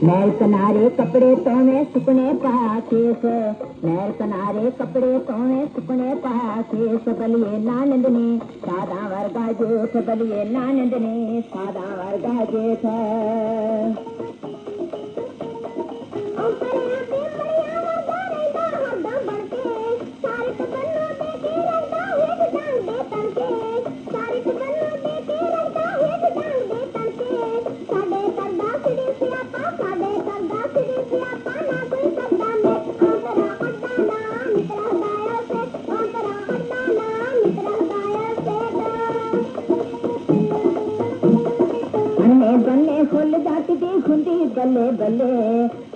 मैल किनारे कपड़े तोवे सुकने पाकेस मैल किनारे कपड़े तोवे सुकने पाकेस बलिए नानंदने सादा वर्गा जेठ बलिए नानंदने सादा वर्गा जेठ बल्ले फुल जाती दी खुंदी बल्ले बल्ले।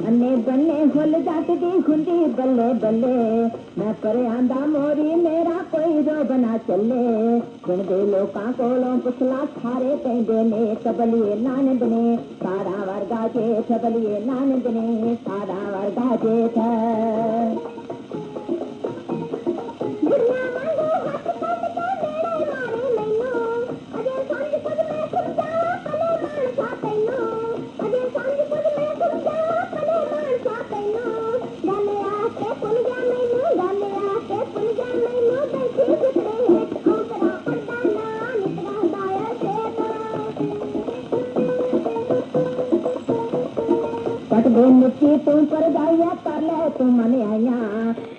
अन्ने बल्ले फुल जाती दी खुंदी बल्ले बल्ले। मैं पर आंदा मोरी, मेरा कोई जो बना चले। खुंदे लोकां कोलो पुछला, थारे पेंदे ने कबलिए नान बने सारा वर्गा जेठ कबलिए नान बने सारा वर्गा था गोमुखी तू पर जाइया कर ले तू मन आया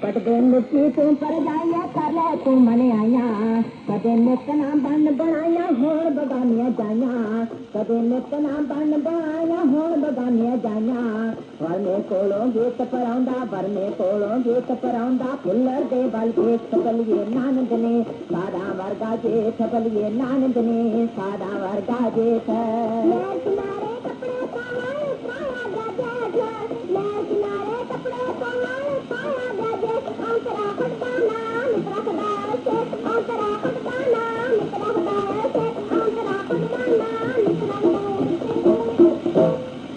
पट गोमुखी तू पर जाइया कर ले तू मने आया कदे नितना बन बनाया होर बगानिया जाया कदे नितना बन बनाया होर बगानिया जाया वर में गीत पराउंदा वर में कोलों गीत पराउंदा फुलर दे बल जेठ बलिए नानद ने सारा वर्गा जे बलिए नानद ने सारा वर्गा जेठ